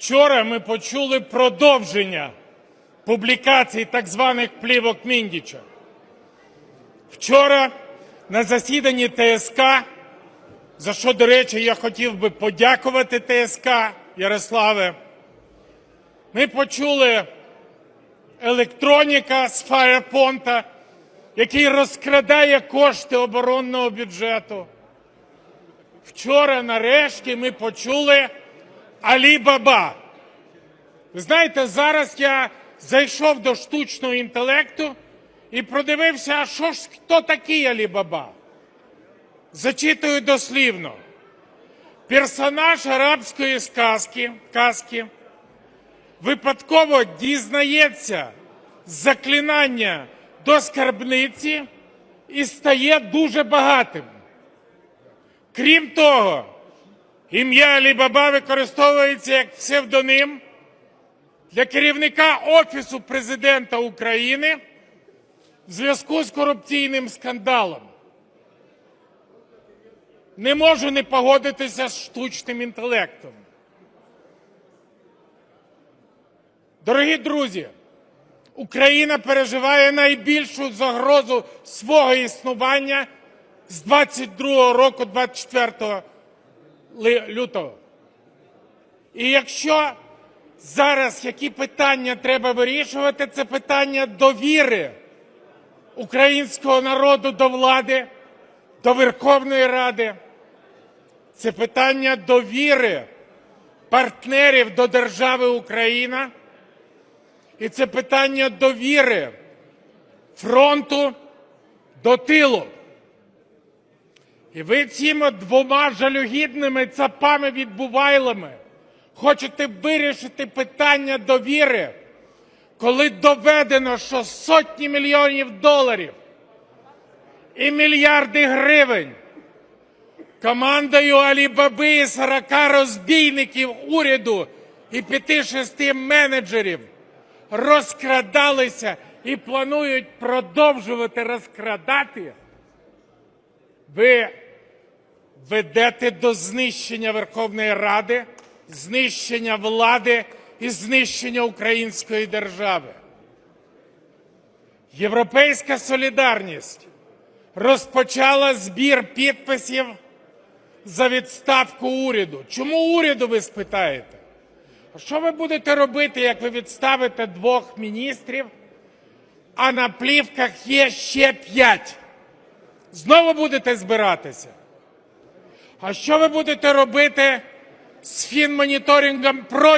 Вчора ми почули продовження публікацій так званих плівок Міндіча. Вчора на засіданні ТСК, за що, до речі, я хотів би подякувати ТСК Ярославе, ми почули електроніка з Фаєрпонта, який розкрадає кошти оборонного бюджету. Вчора, нарешті, ми почули Алі знаєте, зараз я зайшов до штучного інтелекту і продивився, а що ж хто такий Алі? Зачитую дослівно. Персонаж арабської сказки, казки випадково дізнається заклинання до скарбниці і стає дуже багатим. Крім того, ім'я Алібаба використовується як псевдоним для керівника Офісу президента України в зв'язку з корупційним скандалом. Не можу не погодитися з штучним інтелектом. Дорогі друзі, Україна переживає найбільшу загрозу свого існування з 22 року, 24 ли- лютого. І якщо зараз які питання треба вирішувати, це питання довіри українського народу до влади, до Верховної Ради. Це питання довіри партнерів до держави Україна. І це питання довіри фронту до тилу. І ви цими двома жалюгідними цапами відбувайлами хочете вирішити питання довіри, коли доведено, що сотні мільйонів доларів і мільярди гривень командою Алібаби і 40 розбійників уряду і 5-6 менеджерів розкрадалися і планують продовжувати розкрадати, ви ведете до знищення Верховної Ради, знищення влади і знищення української держави. Європейська солідарність розпочала збір підписів за відставку уряду. Чому уряду, ви спитаєте? Що ви будете робити, як ви відставите двох міністрів, а на плівках є ще п'ять? Знову будете збиратися? А що ви будете робити з фінмоніторингом проти?